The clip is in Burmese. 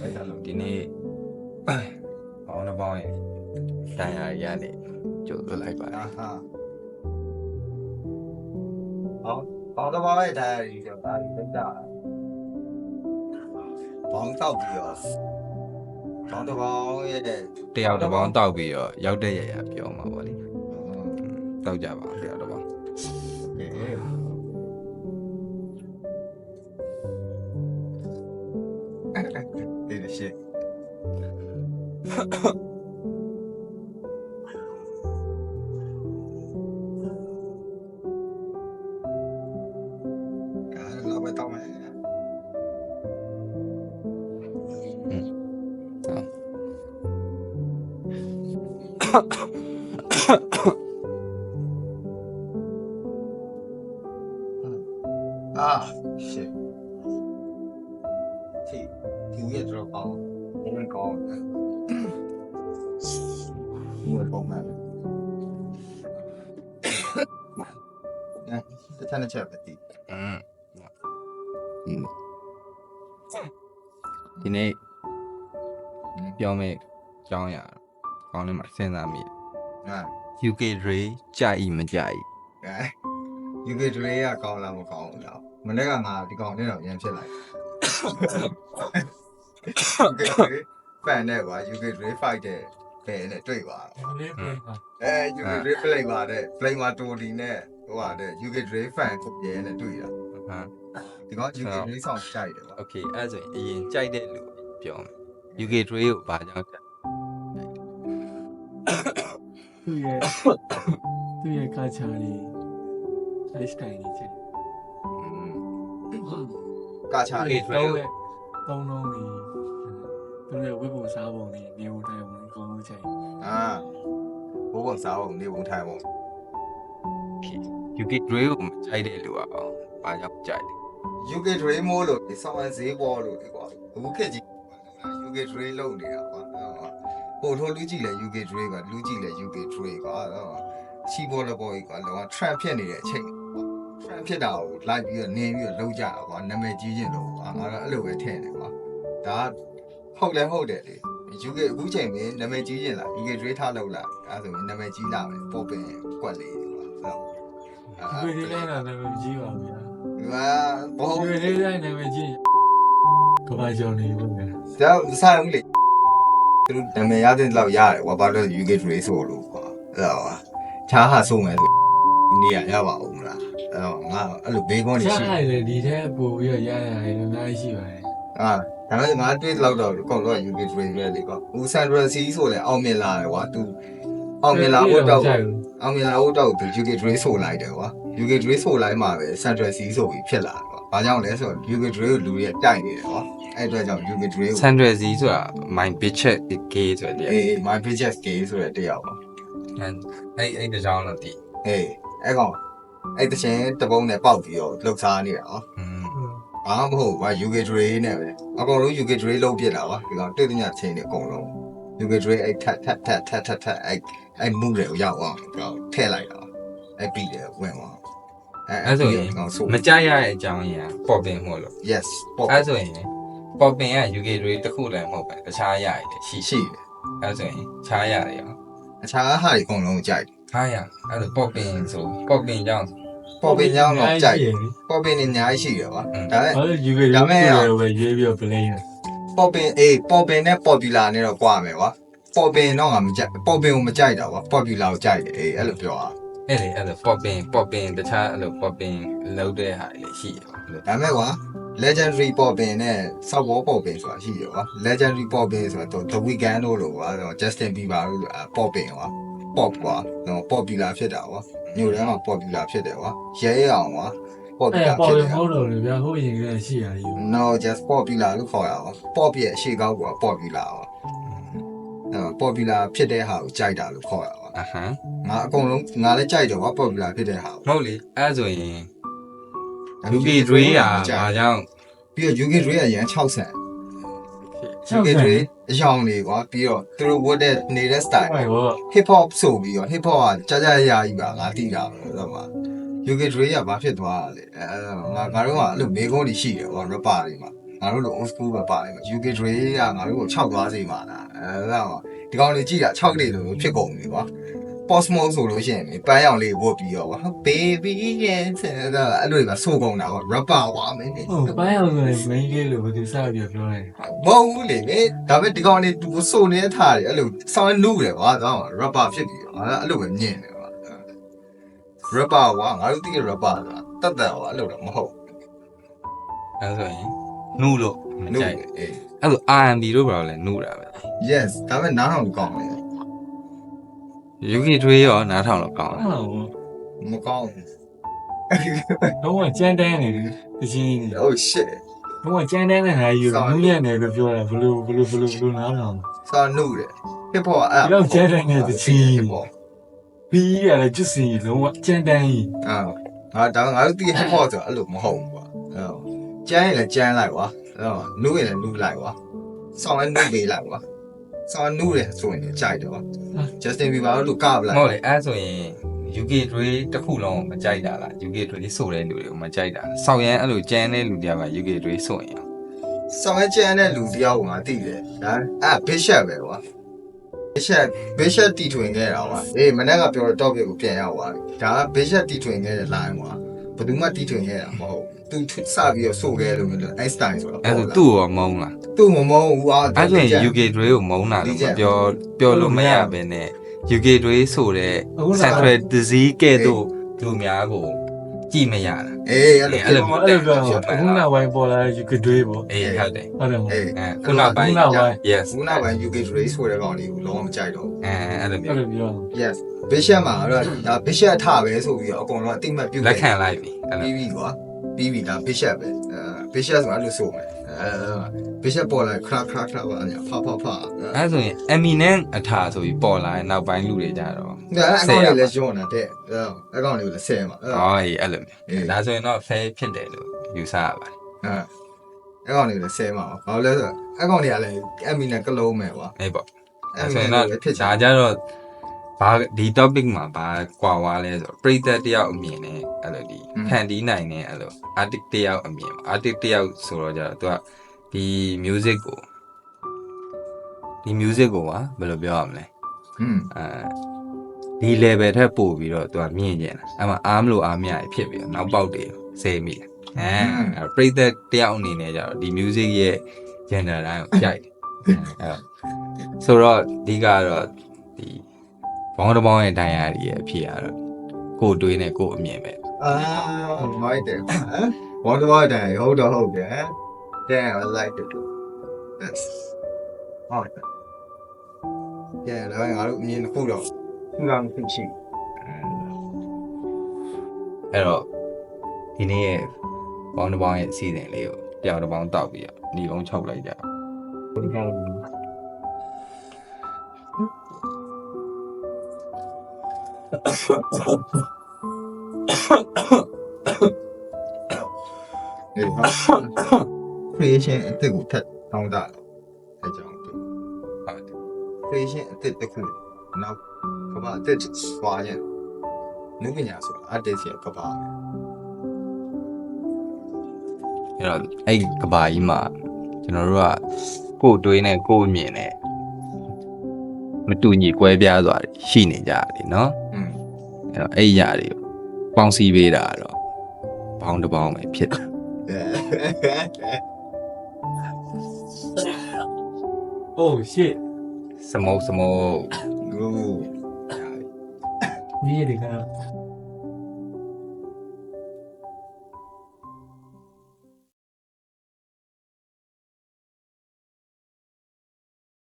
အဲ့ဒါလို့ဒီနေ့ဘောင်းတစ်ပေါင်းရဲ့တန်ရာရနေကြိုးသွလိုက်ပါတအာယ်ဟာဟောဘောင်းတော့ရဲ့တိုင်းရီတော့ဒါရီတက်တာဘောင်းတောက်ပြီးတော့ဘောင်းတော့ရဲ့တယောက်တစ်ပေါင်းတောက်ပြီးတော့ရောက်တဲ့ရရပြောမှာပေါ့လေတောက်ကြပါတယောက်တစ်ပေါင်း အဲ့တော့မတော့မယ် Ah, shit. ဒီဒီရဲ့တော့ပေါ့ဘယ်ကောင်းလဲ ဘယ်ကောင်းမလဲအဲတန်းချက်ပဲဒီอืมဒီနေ့ပြောမယ့်ကြောင်းရကောင်းလေးမှာစဉ်းစားမိဟာ UK Ray ကြာဤမကြာဤအဲ UK ဒရေကကောင်းလားမကောင်းဘူးလားမနေ့ကငါဒီကောင်နဲ့တော့ရန်ဖြစ်လိုက် UK ဒရေဖန်နဲ့ကွာ UK ဒရေဖိုက်တဲ့ ဘယ်နဲ့တွေ့ပါတော့ လေးပြန်ပါအဲ UK Drive Play ပါတဲ့ Play မှာတိုလီနဲ့ဟိုဟာတဲ့ UK Drive Fan ကိုပြဲနဲ့တွေ့တာဟမ် ဒီကောင် UK Drive Song ကြိုက်တယ်ပါ okay အဲ့ဒါဆိုရင်အရင်ကြိုက်တဲ့လူပြောမယ် UK Dre ကိုဘာကြောင့်ကြိုက်သူ့ရဲ့ သူ့ရဲ့ကာချာလေး lifestyle ကြီးချက်ကာချာ UK လေး Dre သုံးလုံးလေး သူ့ရဲ့ဝိပုံစားပုံကြီးနေဦးတိုင်းဝင်အကုန်လုံးချက်အာဘိုးဘုံစားအောင်နေပုံထိုင်ပုံ UK Ray ကိုမကြိုက်တဲ့လူကအောင်ဘာကြောင့်ကြိုက်လဲ UK Dream မို့လို့ဒီဆောင်းဈေးပေါ်လို့ဒီကွာအခုခက်ကြီး UK Dream လုံနေတာကွာပို့ထိုးလူကြည့်လဲ UK Dream ကလူကြည့်လဲ UK Dream ကွာချီပေါ်လပေါ်ကြီးကွာလောက trend ဖြစ်နေတဲ့အချိန် trend ဖြစ်တာကိုလိုက်ပြီးတော့နင်းပြီးတော့လုံးကြတာကွာနာမည်ကြီးခြင်းလို့ကွာငါတော့အဲ့လိုပဲထင်တယ်ကွာဒါ ဟုတ်လဲဟုတ်တယ်လေ UK အခုချိန်မင်းနာမည်ကြီးခြင်းလား UK Dream ထားလို့လားအဲဆိုရင်နာမည်ကြီးလာမယ်ပေါ်ပင်ကွက်လေးကွာဆိုဒီလေးလိုက်တာလည်းကြီးပါဗျာဒီမှာဘောဒီလေးလိုက်နေမကြီးကဘာကြောင့်နေဘူးဗျာဒါစားဦးလေသူတို့နာမည်ရတဲ့လောက်ရတယ်ကွာဘာလို့ UK Trace ဆိုလို့ကွာအဲ့တော့ချားဟာဆုံးမယ်ဆိုဒီနေရာရပါဦးမလားအဲ့တော့ငါအဲ့လိုဘေးကွန်းနေရှားရှိရတယ်ဒီထဲပို့ပြီးတော့ရရရတယ်အများကြီးရှိပါတယ်အာ ဒါပေမဲ့ငါတွေ့လောက်တော့ကောက်တော့ UK Trace ပဲလေကွာဦးဆန်ဒရစီဆိုလဲအောင်မြင်လာတယ်ကွာသူအောင်မြင်လာဖို့တော့အောင်မြင်လာဖို့တော့သူ UK Trace ဆိုလိုက်တယ်ကွာ UK Trace ဆိုလိုက်မှပဲ Central C ဆိုပြီးဖြစ်လာတယ်ကွာဘာကြောင့်လဲဆိုတော့ UK Trace ကိုလူတွေတိုက်နေတယ်ကွာအဲ့အတွက်ကြောင့် UK Trace ကို Sandra Z ဆိုတာ my bitch gay ဆိုတဲ့အေး my bitches gay ဆိုတဲ့တရားပေါ့အဲ့အဲ့တကြောင်တော့ဒီအေးအဲ့ကောင်အဲ့တချင်တပုံးနဲ့ပေါက်ပြီးတော့လှုပ်ရှားနေတာဟောอืม ဘာမှမဟုတ်ဘာ UK Dre နဲ့ပဲအကောင်လုံး UK Dre လုံးပြစ်တာပါဒီကောင်တွေ့တဲ့ညချင်းတွေအကုန်လုံး UK Dre အဲ့ထက်ထက်ထက်ထက်ထက်ထက်အဲ့အဲ့မှုတွေကိုရောက်အောင်ဒီကောင်ထည့်လိုက်တာအဲ့ပြီးတယ်ဝင်သွားအဲ့ကောင်ဆိုမကြရတဲ့အကြောင်းရင်းပေါ်ပင်မို့လို့ yes ပေါ့အဲ့ဆိုရင်ပေါ်ပင်က UK တွေတစ်ခုလည်းမဟုတ်ပဲတခြားရရတယ်ရှိရှိရှိတယ်အဲ့ဆိုရင်ခြားရတယ်ရောအခြားဟာတွေအကုန်လုံးကြိုက်ဟာရအဲ့ဆိုပေါ်ပင်ဆိုပေါ်ပင်ကြောင့် ပေါ်ပင်ကြောင်းတော့ကြိုက်ပေါ်ပင်နေအများကြီးရှိတယ်ကွာဒါပေမဲ့ဘာလို့ယူကေဒါမဲ့ပဲရွေးပြီးတော့ play နေပေါ်ပင်အေးပေါ်ပင်နဲ့ popular နဲ့တော့ကြွားမယ်ကွာပေါ်ပင်တော့ငါမကြိုက်ပေါ်ပင်ကိုမကြိုက်တာကွာ popular ကိုကြိုက်တယ်အေးအဲ့လိုပြောတာအဲ့လေအဲ့လိုပေါ်ပင်ပေါ်ပင်တခြားအဲ့လိုပေါ်ပင်လုံးတဲ့ဟာတွေရှိရောအဲ့လိုဒါမဲ့ကွာ legendary ပေါ်ပင်နဲ့ software ပေါ်ပင်ဆိုတာရှိတယ်ကွာ legendary ပေါ်ပင်ဆိုတော့ the weekend တို့လို့ကွာ justin bieber တို့ လိုပေါ်ပင်ကွာ pop ကွာ popular ဖြစ်တာကွာညိုထဲမှာ popular ဖြစ်တယ်ကွာရဲရအောင်ကွာအဲ့ popular ပေါ်ဖြစ်ရတယ်ဟုတ်တော့လေဗျာဟိုရင်ကလေးရှိရတယ်ယူ no just popular လို့ခေါ်ရအောင် pop ရဲ့အရှိကောက်ကွာ popular ကွာအဲ့ popular ဖြစ်တဲ့ဟာကိုကြိုက်တာလို့ခေါ်ရအောင်အဟမ်းငါအကုန်လုံးငါလည်းကြိုက်တယ်ကွာ popular ဖြစ်တဲ့ဟာကိုမဟုတ်လေအဲ့ဆိုရင်ဒါ UK တွေးတာဘာကြောင့်ပြီးတော့ UK တွေးရရန်6ဆန် UK တွေအယောင်တွေကွာပြီးတော့သူတို့ဝတ်တဲ့နေတဲ့ style ဟိုဘော hip hop ဆိုပြီးတော့ hip hop ကကြာကြာရာကြီးပါငါသိတာပဲဆိုတော့မှ UK တွေကဘာဖြစ်သွားတာလဲအဲငါငါတို့ကအဲ့လိုမေကုန်းတွေရှိတယ်ဟော rapper တွေမှာငါတို့လို old school ပဲပါလိမ့်မယ် UK Dre ကငါတို့ကို6သွားစေမှာလားအဲဒါတော့ဒီကောင်လေးကြည့်တာ6လေးလိုဖြစ်ကုန်ပြီကွာ post mode ဆိုလို့ရှိရင်ပန်းရောင်လေးဝတ်ပြီးတော့ကွာ baby yes အဲ့ဒါအဲ့လိုပဲဆိုကုန်တာကွာ rapper ကွာမင်းနေဟုတ်ပိုင်းအောင်ဆိုရင် main လေးလို့ဘယ်သူစပြီးပြောလိုက်မဟုတ်ဘူးလေမင်းဒါပေမဲ့ဒီကောင်လေးသူဆိုနေတဲ့ထားတယ်အဲ့လိုဆောင်းနုတယ်ကွာဒါက rapper ဖြစ်ပြီကွာအဲ့လိုပဲမြင်တယ်ကွာ rapper ကွာငါတို့သိတဲ့ rapper ဆိုတာတတ်တတ်ကွာအဲ့လိုတော့မဟုတ်အဲဆိုရင်နှုလို့မနုကြိုက်အေးအဲ့လို R&B တို့ဘာလို့လဲနှုတာပဲ yes ဒါပေမဲ့နားထောင်ကောင်းတယ် UK တွေးရောနားထောင်လို့ကောင်းတယ်ဟုတ်မကောင်းဘူးတော့ဝကြမ်းတန်းနေတယ်တချင်းနေ oh shit တော့ကြမ်းတန်းနေတာယူနူးရနေလို့ပြောတာဘလို့ဘလို့ဘလို့ဘလို့နားထောင်ဆောင်းနုတယ် hip hop အဲ့ဒီတော့ကျဲတဲ့နဲ့တစ်ချင်း hip hop ဘီးရတယ်ကျွတ်စီလုံးဝကြမ်းတန်းကြီးအာငါဒါငါတို့သိ hip hop ဆိုတာအဲ့လိုမဟုတ်ဘူးကွာအဲ့တော့ကျန်းရင်လည်းကျန်းလိုက်ကွာအဲ့တော့နုရင်လည်းနုလိုက်ကွာဆောင်းလည်းနုပေးလိုက်ကွာ ဆောင်းနုတယ်ဆိုရင်ကြိုက်တယ်ကွာ Justin Bieber တို့ကပလိုက်မဟုတ်လေအဲဆိုရင် UK တွေးတစ်ခုလုံးကိုမကြိုက်တာလား UK တွေးဆိုတဲ့လူတွေကိုမကြိုက်တာဆောက်ရန်အဲ့လိုကြမ်းတဲ့လူတွေက UK တွေးဆိုရင်ရောဆောင်းရဲ့ကျန်းတဲ့လူတယောက်ကိုငါသိတယ်ဒါအဲ့ Bishop ပဲကွာ Bishop Bishop တီထွင်ခဲ့တာကွာအေးမနေ့ကပြောတဲ့ topic ကိုပြန်ရောက်သွားပြီဒါက Bishop တီထွင်ခဲ့တဲ့ line ကွာဘ ယ်သူမှတီထွင်ခဲ့တာမဟုတ်ဘူးသူစပြီးတော့ဆိုခဲ့လို့မျိုးလို့ Einstein ဆိုတာအဲ့ဆိုသူ့ရောမုန်းလားသူ့မမုန်းဘူးကွာအဲ့ဆိုရင် UK တွေးကိုမုန်းတာလို့မပြောပြောလို့မရဘဲနဲ့ UK တွေးဆိုတဲ့ Central Disease ကဲ့သို့လူများကို ကြည့်မရတာအေးအဲ့လိုအဲ့လိုအဲ့လိုပြောအခုနောက်ပိုင်းပေါ်လာယူကတွေးပေါ့အေးဟုတ်တယ်ဟုတ်တယ်မဟုတ်အေးအဲခုနောက်ပိုင်းခုနောက်ပိုင်း yes ခုနောက်ပိုင်း UK race ဆိုတဲ့ကောင်လေးကိုလုံးဝမကြိုက်တော့ဘူးအဲအဲ့လိုအဲ့မျိုးလိုပြော yes Bishop မှာတော့ဒါ Bishop ထပဲဆိုပြီးတော့အကုန်လုံးအတိမတ်ပြုတ်လက်ခံလိုက်ပြီအဲ့လိုပြီးပြီကွာပြီးပြီဒါ Bishop ပဲအဲ Bishop ဆိုတာအဲ့လိုဆိုမယ်အဲ Bishop ပေါ်လာခရခရခရပါညာဖဖဖအဲအဲ့ဆိုရင် Eminem အထာဆိုပြီးပေါ်လာတဲ့နောက်ပိုင်းလူတွေကြတော့ဒါအကောင်လေးလည်းကျွန်းတာတဲ့အကောင်လေးကိုလည်းဆဲမှာအဲဟောအေးအဲ့လိုမျိုးဒါဆိုရင်တော့ fair ဖြစ်တယ်လို့ယူဆရပါတယ်အဲကောင်လေးလည်းဆဲမှာဘာလို့လဲဆိုတော့အကောင်လေးကလည်းအမီနဲ့ကလုံးမယ်ကွာအေးပေါ့အအဲ့မီဆိုရင်နဲ့တော့ဖြစ်ချဒါင်ကြတော့ ဘာဒီ topic မှာဘာကွာွားလဲဆိုတော့ပရိသတ်တယောက်အမြင်နဲ့အဲ့လိုဒီဖန်တီးနိုင်တဲ့အဲ့လို artist တယောက်အမြင် artist တယောက်ဆိုတော့ကြတော့သူကဒီ music ကိုဒီ music ကိုကဘယ်လိုပြောရမလဲอืมအဲဒီ level ထက်ပို့ပြီးတော့သူကမြင့်ကျင်တာအဲ့မှာအားမလို့အားမရဖြစ်ပြီးတော့နောက်ပေါက်တွေစေမိတယ်အဲအဲ့ပရိသတ်တယောက်အနေနဲ့ကြတော့ဒီ music ရဲ့ gender တိုင်းကိုကြိုက်တယ်အဲ့တော့ဆိုတော့အဓိကကတော့ဒီ ဘောင်းတစ်ပေါင်းရဲ့ diary ရဲ့အဖြစ်ကတော့ကိုယ်တွေးနဲ့ကိုယ်အမြင်ပဲအာမိုက်တယ်ဘောတော့တယ်ဟုတ်တော့ဟုတ်တယ် Damn I like it Yes ဟုတ်တယ်။ကြဲတော့ငါတို့အမြင်တစ်ခုတော့ခုကမရှိရှိအဲ့တော့ဒီနေ့ရဲ့ဘောင်းတစ်ပေါင်းရဲ့အစီအစဉ်လေးကိုပြောင်းတစ်ပေါင်းတောက်ပြီးတော့ဒီကုန်းချုပ်လိုက်ကြအောင် အေးဟုတ် creation အစ်စ်ကိုထပ်တောင်းတာအဲကြောင့်ဟုတ်တယ် creation အစ်စ်တစ်ခုနောက်ကဘာအစ်စ်စွာရင်နုပညာဆိုတာ artist ရဲ့ကဘာအဲ့တော့အဲ့ဒီကဘာကြီးမှာကျွန်တော်တို့ကကိုယ်တွေးနဲ့ကိုယ်အမြင်နဲ့ မတူညီကွဲပြားစွာရှိနေကြတယ်เนาะ อืม အဲ့တော့အဲ့ဒီຢာတွေကိုပေါင်းစည်းပေးတာကတော့ဘောင်းတစ်ပေါင်းပဲဖြစ်တယ် oh shit စမုတ်စမုတ် ဟို ဒီရတဲ့က